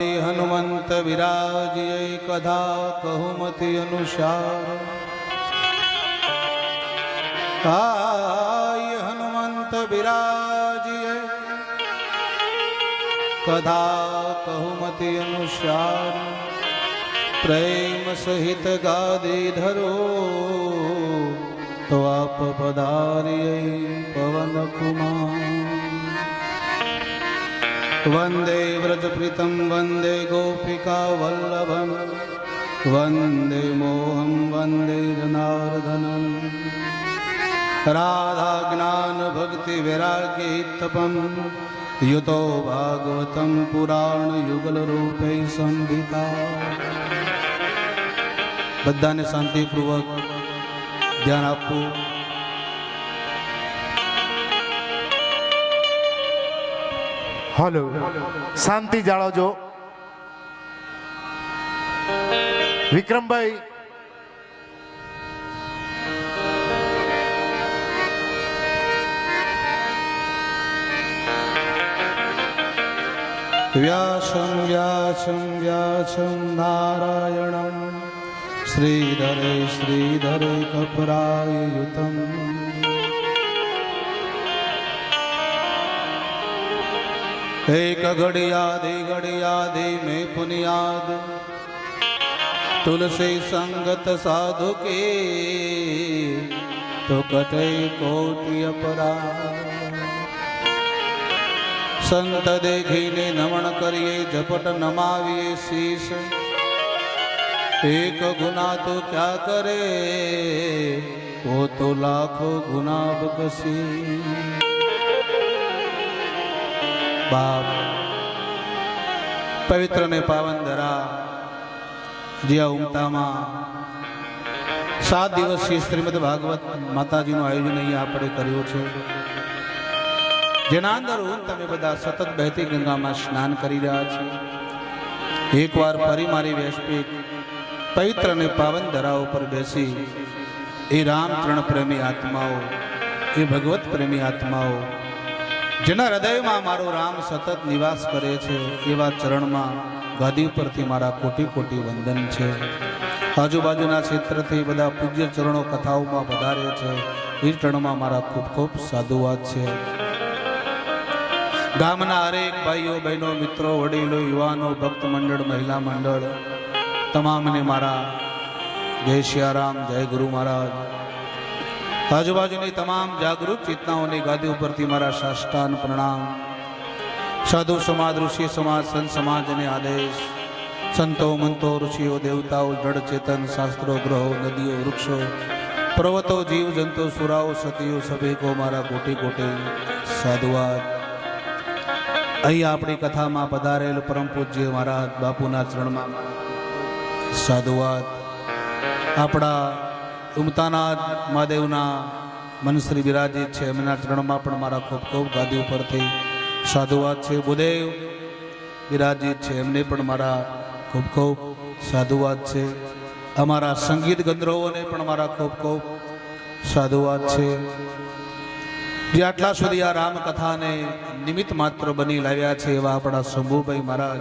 હનુમંત વિરાજય કધા કહુમતી અનુસાર હાય હનુમંત વિરાજય કધા કહુમતી અનુસાર પ્રેમ સહિત ગાદી ધરો તો આપ પધાર્ય પવન કુમાર વંદે व्रजप्रीतं, वन्दे જ્ઞાન ભક્તિ વૈરાગ્ય તપમ યુતો ભાગવતમ પુરાણ યુગલ રૂપે સંધિતા બધાને શાંતિપૂર્વક ધ્યાન આપવું હલો. શાંતિ જાળવજો. વિક્રમભાઈ. વ્યાસ વ્યાસં વ્યાસં નારાયણમ. શ્રીધરે શ્રીધરે કપરાયુતમ એક ઘડિયાદે ઘડિયાદે મેં પુનિયાદ તુલસી સંગત સાધુ કે, તો કટે કોટી અપરા સંત દેખીને નમણ કરીએ ઝપટ નમાવીએ શીશ. એક ગુના તો ક્યાં કરે? ઓ તો લાખો ગુના બકસી બાપ, પવિત્ર ને પાવન ધરા, જ્યાં ઉમતામાં સાત દિવસીય શ્રીમદ ભાગવત માતાજીનું આયોજન અહીંયા આપણે કર્યું છે. જેના અંદર હું તમે બધા સતત બહેતી ગંગામાં સ્નાન કરી રહ્યા છો એકવાર ફરી મારી વ્યાસપીઠ પવિત્ર અને પાવન ધરા ઉપર બેસી એ રામ રામચરણ પ્રેમી આત્માઓ, એ ભગવત પ્રેમી આત્માઓ જેના હૃદયમાં મારો રામ સતત નિવાસ કરે છે, એવા ચરણમાં ગાદી પરથી મારા કોટી કોટી વંદન છે. આજુબાજુના ક્ષેત્રથી બધા પૂજ્ય ચરણો કથાઓમાં વધારે છે, એ ચરણમાં મારા ખૂબ ખૂબ સાધુવાદ છે. ગામના હરેક ભાઈઓ, બહેનો, મિત્રો, વડીલો, યુવાનો, ભક્ત મંડળ, મહિલા મંડળ, તમામને મારા જય સિયારામ જય ગુરુ મહારાજ. આજુબાજુની તમામ જાગૃત ચેતનાઓની ગાદી ઉપરથી મારા સાષ્ટાન પ્રણામ. સાધુ સમાજ, ઋષિ સમાજ, સંત સમાજ અને આદેશ, સંતો, મંતો, ઋષિઓ, દેવતાઓ, જળ ચેતન, શાસ્ત્રો, ગ્રહો, નદીઓ, વૃક્ષો, પર્વતો, જીવ, જંતુ, સુરાઓ, સતીઓ, સભેકો મારા કોટી કોટી સાધુવાદ. અહીં આપણી કથામાં પધારેલ પરમ પૂજ્ય મહારાજ બાપુના ચરણમાં સાધુવાદ. આપણા ઉમતાનાથ મહાદેવના મનશ્રી બિરાજિત છે. એમના ચરણમાં પણ મારા ખૂબ ખૂબ ગાદી ઉપરથી સાધુવાદ છે. બુદેવ બિરાજિત છે. એમને પણ મારા ખૂબ ખૂબ સાધુવાદ છે. અમારા સંગીત ગંધર્વોને પણ મારા ખૂબ ખૂબ સાધુવાદ છે. જે આટલા સુધી આ રામકથાને નિમિત્ત માત્ર બની લાવ્યા છે એવા આપણા શંભુભાઈ મહારાજ,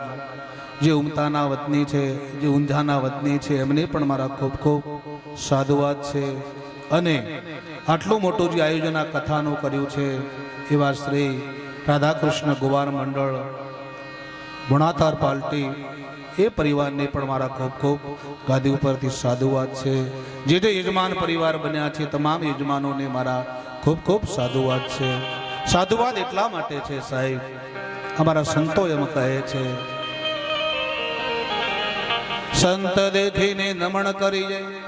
જે ઉમતાના વતની છે, જે ઊંઝાના વતની છે, એમને પણ મારા ખૂબ ખૂબ સાધુવાદ છે. અને આટલું મોટું જે આયોજન આ કથાનું કર્યું છે, એવા શ્રી રાધાકૃષ્ણ ગુવાર મંડળ ગુણાતાર પાર્ટી એ પરિવારને પણ મારા ખૂબ ખૂબ ગાદી ઉપરથી સાધુવાદ છે. જે જે યજમાન પરિવાર બન્યા છે, તમામ યજમાનોને મારા ખૂબ ખૂબ સાધુવાદ છે. સાધુવાદ એટલા માટે છે સાહેબ, અમારા સંતો એમ કહે છે, સંત દેખીને નમણ કરી જાય.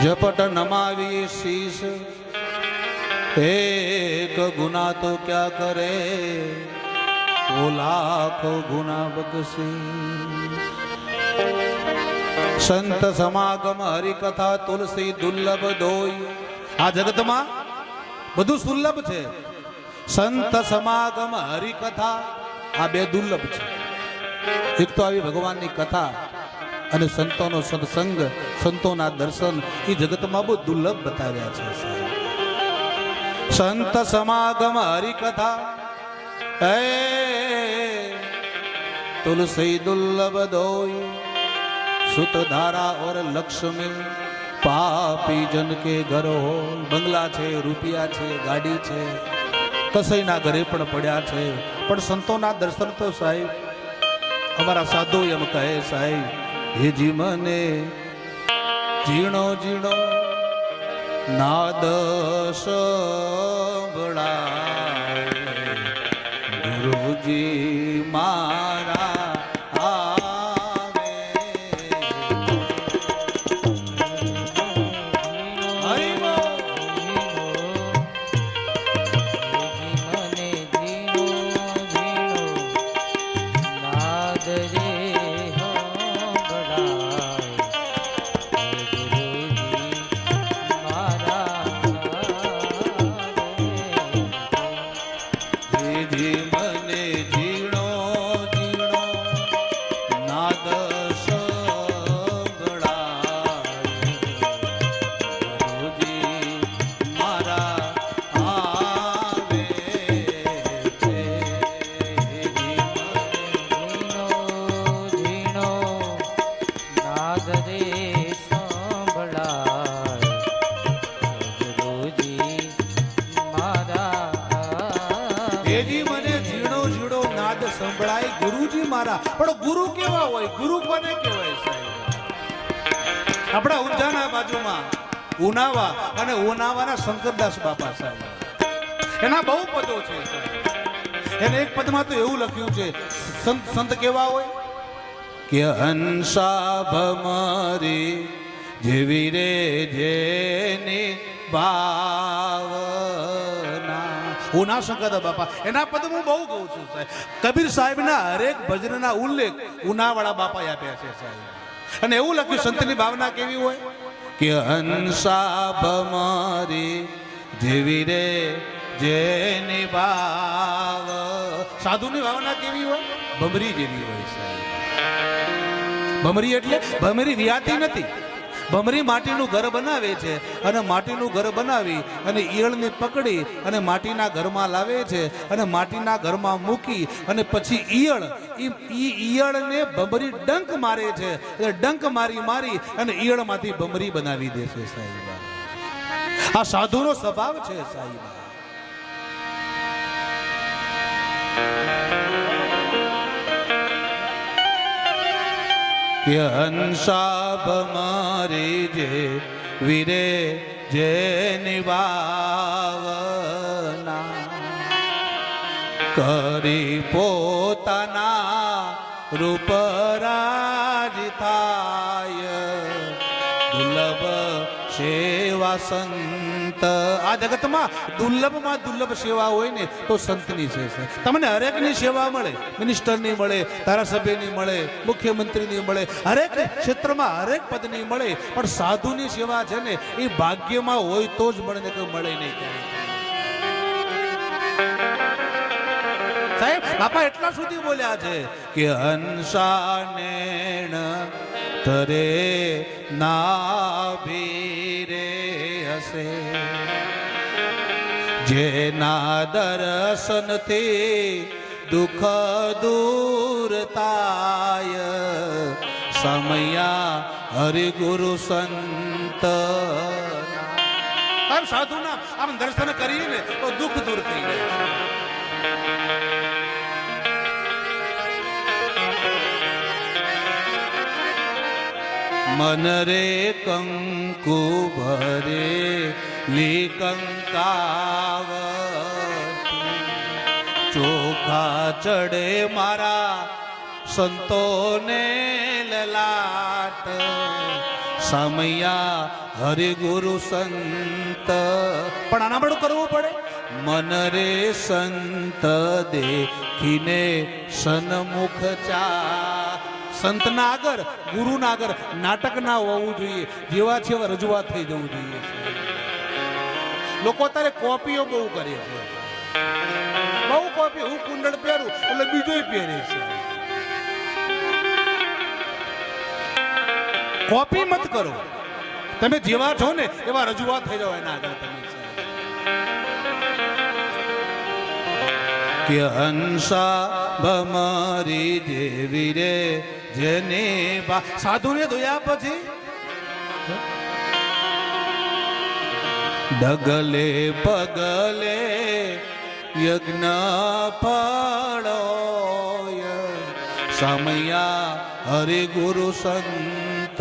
ઝપટ નમાવી શીશ. એક ગુના તો ક્યાં કરે? ઓ લાખો ગુના બગસી સંત સમાગમ હરિકથા તુલસી દુર્લભ દોઈ. આ જગતમાં બધું સુલભ છે. સંત સમાગમ હરિકથા આ બે દુર્લભ છે. એક તો આવી ભગવાનની કથા અને સંતોનો સત્સંગ, સંતોના દર્શન એ જગતમાં બહુ દુર્લભ બતાવ્યા છે સંત સમાગમ હરિકથા. હે, તુલસી દુર્લભ દોય સુત ધારા ઓર લક્ષ્મી, પાપી જન કે ઘર હોય બંગલા છે, રૂપિયા છે, ગાડી છે, કસઈના ઘરે પણ પડ્યા છે. પણ સંતોના દર્શન તો સાહેબ, અમારા સાધુ એમ કહે સાહેબ હેજી મને ઝીણો ઝીણો નાદ સંભળાય. ગુરુજી મારા રે. દેજી મને ઝીણો ઝીણો નાદ સંભળાય. ગુરુજી મારા, પણ ગુરુ કેવા હોય? ગુરુ કોને કહેવાય સાહેબ? આપણા ઊંઝાના બાજુમાં ઉનાવા અને ઉનાવાના શંકરદાસ બાપા સાહેબ. એના બહુ પદો છે એને એક પદમાં તો એવું લખ્યું છે, સંત સંત કેવા હોય? કે હંસા ભમરી જેવી રે જેની ભાવના હું ના શંકર બાપા? એના પદ હું બહુ કહું છું, સાહેબ. કબીર સાહેબના હરેક ભજનના ઉલ્લેખ ઉનાવાળા બાપા આપ્યા છે, સાહેબ. અને એવું લખ્યું, સંતની ભાવના કેવી હોય? કે હંસા ભમારી જેવી રે જેની ભાવ. સાધુની ભાવના કેવી હોય? ભમરી જેવી હોય, સાહેબ. ભમરી એટલે ભમરી રિયાતી નથી. ભમરી માટીનું ઘર બનાવે છે અને માટીનું ઘર બનાવી અને ઈયળને પકડી અને માટીના ઘરમાં લાવે છે અને માટીના ઘરમાં મૂકી અને પછી ઈયળ, ઈ ઈયળને ભમરી ડંક મારે છે. એટલે ડંક મારી મારી અને ઈયળમાંથી ભમરી બનાવી દે છે સાહેબ આ સાધુનો સ્વભાવ છે સાહેબ કે હંસાભ મારી જે વીરે જે નિભાવના કરી પોતાના રૂપ રાજ થાય. દુર્લભ સેવા સંત આ જગતમાં દુર્લભમાં દુર્લભ સેવા હોય ને તો સંતની છે તમને હરેકની સેવા મળે, મિનિસ્ટરની મળે, ધારાસભ્યની મળે, મુખ્યમંત્રીની મળે, હરેક ક્ષેત્રમાં હરેક પદની મળે, પણ સાધુની સેવા છે ને, એ ભાગ્યમાં હોય તો જ મળે ને કે મળે નહીં ક્યારેય. સાહેબ, બાપા એટલા સુધી બોલ્યા છે કે હંસાનેણ તરે ના ભીરે હશે. જેના દર્શનથી દુઃખ દૂર તાય સમયા હરિગુરુ સંત. સાધુ સાધુના આમ દર્શન કરીએ ને તો દુઃખ દૂર થઈ જાય. છે. મન રે કંકુ ભરે લી કંકાવતી ચોખા ચડે મારા સંતોને લલાટ સમયા હરિગુરુ સંત પણ આના બધું કરવું પડે મન રે સંત દેખીને સન્મુખ ચા સંતના આગળ ગુરુના આગળ નાટક ના હોવું જોઈએ. જેવા છે એવા રજૂઆત થઈ જવું જોઈએ. લોકો અત્યારે કોપીઓ બહુ કરે છે. બહુ કોપી હું કુંડળ પહેરું એટલે બીજો પહેરે છે. કોપી મત કરો. તમે જેવા છો ને એવા રજૂઆત થઈ જાવ એના આગળ તમે કે હંસા ભમરી દેવી રે, જેને બા સાધુને ધોયા પછી ડગલે પગલે યજ્ઞ પાડો સમયા હરિ ગુરુ સંત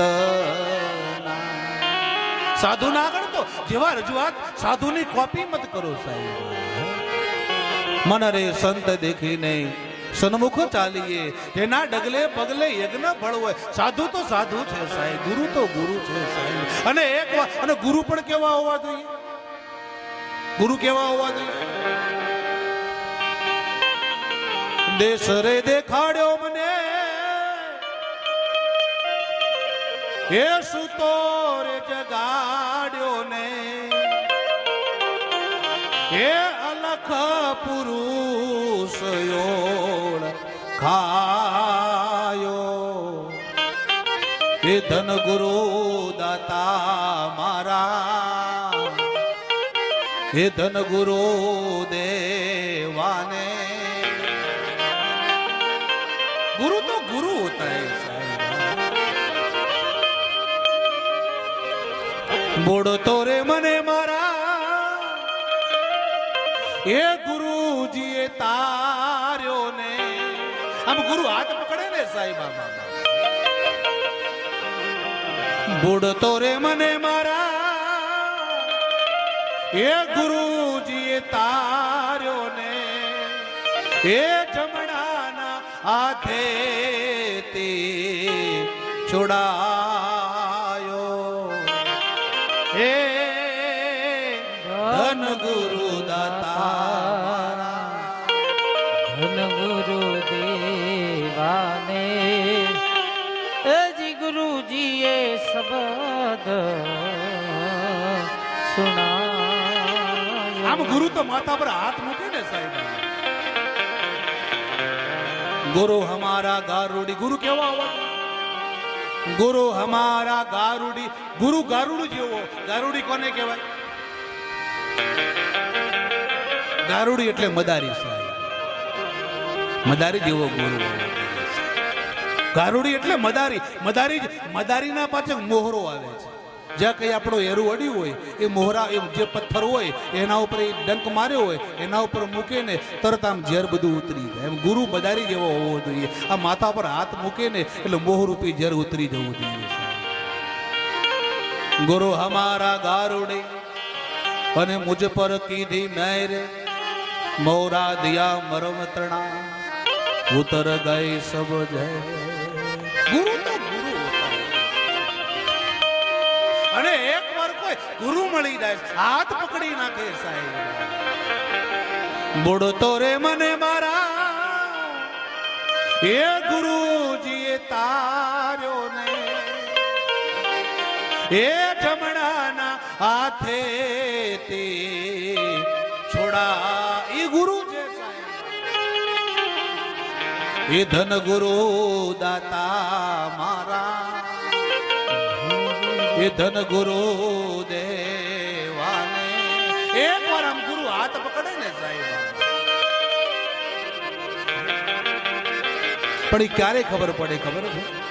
સાધુ ના આગળ તો જેવા રજૂઆત સાધુની કોપી મત કરો સાહેબ. મને રે સંત દેખીને સન્મુખ ચાલીએ. તેના ડગલે પગલે યજ્ઞ ફળ સાધુ તો સાધુ છે સાહેબ. ગુરુ તો ગુરુ છે સાહેબ. અને એક અને ગુરુ પણ કેવા હોવા જોઈએ? ગુરુ કેવા હોવા જોઈએ? દેશ દેખાડ્યો મને. એ સુતો રે જગાડ્યો ને. એ અલખ પુરુષયોળ ખાયો. એ ધન ગુરુ દાતા મારા, હે ધન ગુરુ દેવાને. ગુરુ તો ગુરુ હોતા હે સાહેબ. બોડો તો રે મને મારા એ ગુરુજીએ તાર્યો ને આમ ગુરુ હાથ પકડે ને સાહેબ આમ. બુડતો રે મને મારા. એ ગુરુજીએ તાર્યો ને એ જમણાના હાથે તે છોડાયો. હે ધન ગુરુ. આમ ગુરુ તો માતા પર હાથ મૂકે ને સાહેબ. ગુરુ હમારા ગારુડી, ગુરુ કેવો અવાજ ગુરુ હમારા ગારુડી, ગુરુ ગારુડ જેવો ગારુડી કોને કહેવાય? ગારુડી એટલે મદારી સાહેબ. મદારી જેવો ગુરુ. ગારુડી એટલે મદારી. મદારી મદારીના પાછળ મોહરો આવે છે. જ્યાં કંઈ આપણો એરું અડ્યું હોય, એ મોહરા એ જે પથ્થર હોય, એના ઉપર એ ડંક માર્યો હોય, એના ઉપર મૂકે ને તરત આમ ઝેર બધું ઉતરી જાય. એમ ગુરુ મદારી જેવો હોવો જોઈએ. આ માથા પર હાથ મૂકીને એટલે મોહરૂપી ઝેર ઉતરી જવું જોઈએ. ગુરુ હમારા ગારુડે, અને મુજ પર કીધી મેર, મોરા દિયા મરમ તણા, ઉતર ગઈ સબ જય. ગુરુ તો ગુરુ અને એક વાર કોઈ ગુરુ મળી જાય, હાથ પકડી નાખે સાહેબ. બુડતો રે મને મારા. એ ગુરુજીએ તાર્યો ને એ જમણાના હાથે તે છોડા એ ગુરુ. એ ધન ગુરુ દાતા મારા. એ ધન ગુરુ દેવાને. એક વાર આમ ગુરુ હાથ પકડે ને સાહેબ. પણ એ ક્યારે ખબર પડે, ખબર છે?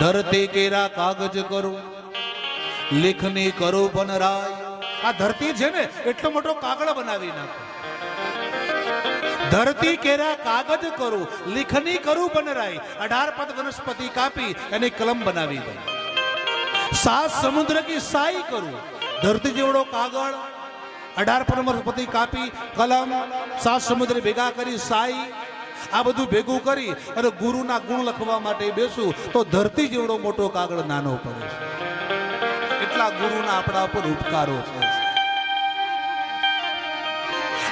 ધરતી કેરા કાગજ કરું, લેખની કરું રાય. આ ધરતી છે ને, એટલો મોટો કાગળ બનાવી નાખો. ધરતી કેરા કાગજ કરું, લેખની કરું બનરાય. અઢાર પદ વનસ્પતિ કાપી, એની કલમ બનાવી દઉં. સાત સમુદ્ર કી સાઈ કરું. ધરતી જેવડો કાગળ, અઢાર પદ વનસ્પતિ કાપી, કલમ સાત સમુદ્ર ભેગા કરી સાઈ. આ બધું ભેગું કરી અને ગુરુના ગુણ લખવા માટે બેસું, તો ધરતી જેવડો મોટો કાગળ નાનો પડે એટલા ગુરુના આપણા ઉપર ઉપકારો છે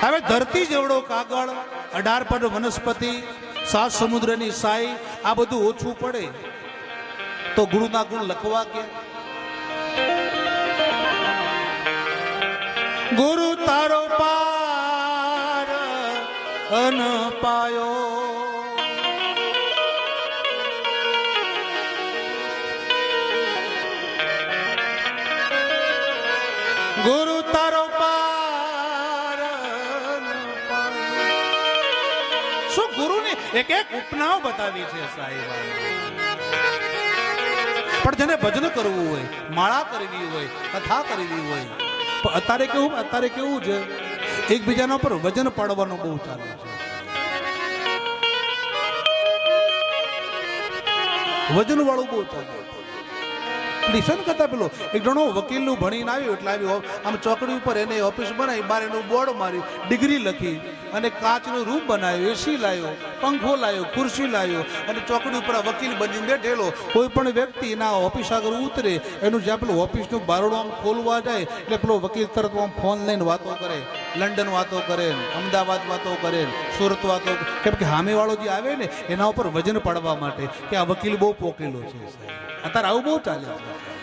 હવે ધરતી જેવડો કાગળ, અઢાર પદ વનસ્પતિ, સાત સમુદ્રની સાઈ, આ બધું ઓછું પડે તો ગુરુના ગુણ લખવા કે? ગુરુ તારો પાર અન પાયો. ગુરુ એક એક ઉપનાઓ બતાવી છે સાહેબ. પણ જેને ભજન કરવું હોય, માળા કરવી હોય, કથા કરવી હોય, પણ અત્યારે કેવું અત્યારે કેવું છે? એકબીજાના પર વજન પાડવાનું બહુ ચાલે છે. વજન વાળું બહુ ચાલે લિસન કરતા પેલો? એક જણો વકીલનું ભણીને આવ્યો, એટલે આવ્યો, આમ ચોકડી ઉપર એને ઓફિસ બનાવી બહાર એનું બોર્ડ માર્યું ડિગ્રી લખી, અને કાચનો રૂમ બનાવ્યો, એસી લાવ્યો, પંખો લાવ્યો, ખુરશી લાવ્યો, અને ચોકડી ઉપર વકીલ બનીને બેઠેલો. કોઈ પણ વ્યક્તિ એના ઓફિસ આગળ ઉતરે, એનું જ્યાં પેલું ઓફિસનું બારણું આમ ખોલવા જાય, એટલે પેલો વકીલ તરત આમ ફોન લઈને વાતો કરે. લંડન વાતો કરે, અમદાવાદ વાતો કરે, સુરત વાતો. કેમ કે સામેવાળો જે આવે ને, એના ઉપર વજન પાડવા માટે, કે આ વકીલ બહુ પોકેલો છે અત્યારે આવું બહુ ચાલે છે.